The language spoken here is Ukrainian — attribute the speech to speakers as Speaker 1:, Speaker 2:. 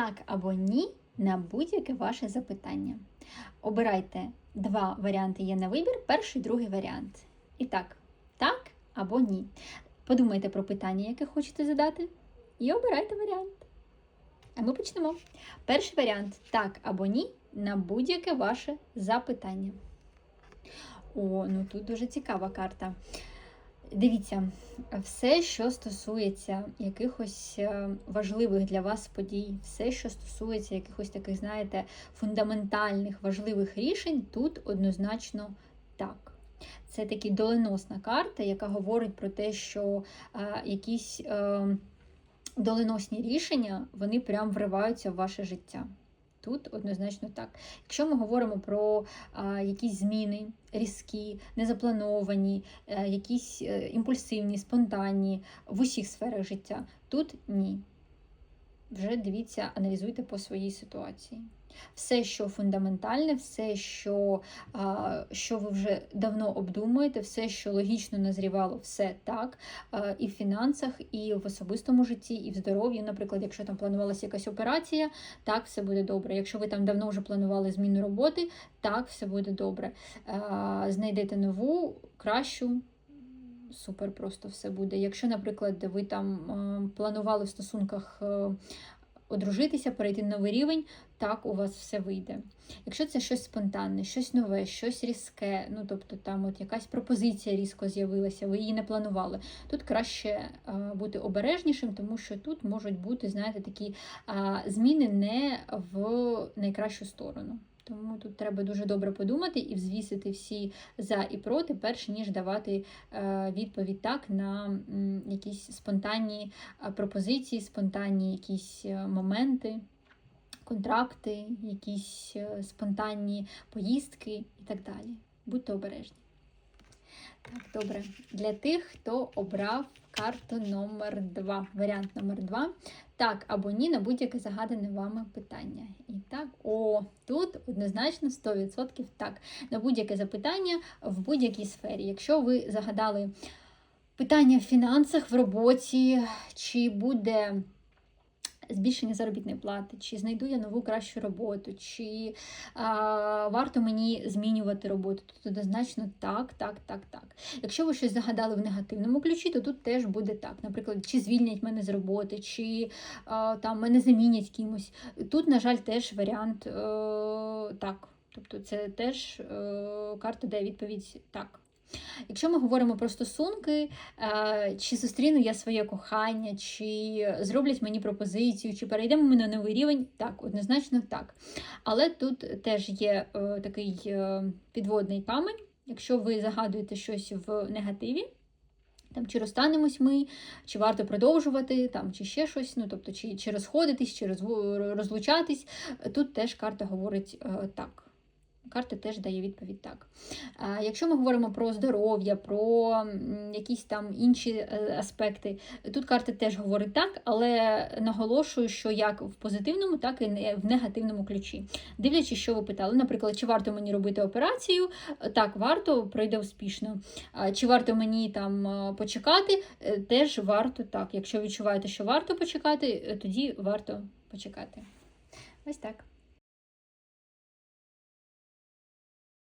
Speaker 1: так або ні на будь-яке ваше запитання. Обирайте два варіанти є на вибір, перший, другий варіант. І так, так або ні. Подумайте про питання, яке хочете задати, і обирайте варіант. А ми почнемо. Перший варіант так або ні на будь-яке ваше запитання. О, ну тут дуже цікава карта. Дивіться, все, що стосується якихось е, важливих для вас подій, все, що стосується якихось таких, знаєте, фундаментальних важливих рішень, тут однозначно так. Це таки доленосна карта, яка говорить про те, що е, якісь е, доленосні рішення вони прям вриваються в ваше життя. Тут однозначно так. Якщо ми говоримо про а, якісь зміни різкі, незаплановані, а, якісь а, імпульсивні, спонтанні в усіх сферах життя, тут ні. Вже дивіться, аналізуйте по своїй ситуації. Все, що фундаментальне, все, що, а, що ви вже давно обдумуєте, все, що логічно назрівало, все так. А, і в фінансах, і в особистому житті, і в здоров'ї. Наприклад, якщо там планувалася якась операція, так, все буде добре. Якщо ви там давно вже планували зміну роботи, так, все буде добре. А, знайдете нову, кращу. Супер, просто все буде. Якщо, наприклад, ви там е, планували в стосунках е, одружитися, перейти на новий рівень, так у вас все вийде. Якщо це щось спонтанне, щось нове, щось різке, ну тобто там от якась пропозиція різко з'явилася, ви її не планували. Тут краще е, бути обережнішим, тому що тут можуть бути, знаєте, такі зміни не в найкращу сторону. Тому тут треба дуже добре подумати і взвісити всі за і проти, перш ніж давати е, відповідь так на якісь спонтанні е, пропозиції, спонтанні якісь моменти, контракти, якісь е, спонтанні поїздки і так далі. Будьте обережні. Так, добре. Для тих, хто обрав карту номер 2 варіант номер 2 так або ні на будь-яке загадане вами питання. І так, о, тут однозначно 100% так. На будь-яке запитання в будь-якій сфері. Якщо ви загадали питання в фінансах, в роботі, чи буде збільшення заробітної плати, чи знайду я нову кращу роботу, чи а, варто мені змінювати роботу. Тут однозначно так, так, так, так. Якщо ви щось загадали в негативному ключі, то тут теж буде так. Наприклад, чи звільнять мене з роботи, чи а, там мене замінять кимось. Тут, на жаль, теж варіант е, так. Тобто це теж е, карта дає відповідь так. Якщо ми говоримо про стосунки, е, чи зустріну я своє кохання, чи зроблять мені пропозицію, чи перейдемо ми на новий рівень, так, однозначно так. Але тут теж є е, такий е, підводний камень. Якщо ви загадуєте щось в негативі, там, чи розстанемось ми, чи варто продовжувати, там, чи ще щось, ну, тобто, чи, чи розходитись, чи розлучатись, тут теж карта говорить е, так. Карта теж дає відповідь так. Якщо ми говоримо про здоров'я, про якісь там інші е, аспекти, тут карта теж говорить так, але наголошую, що як в позитивному, так і в негативному ключі. Дивлячись, що ви питали, наприклад, чи варто мені робити операцію? Так, варто, пройде успішно. Чи варто мені там е, почекати? Е, Теж варто так. Якщо відчуваєте, що варто почекати, тоді варто почекати. Ось так.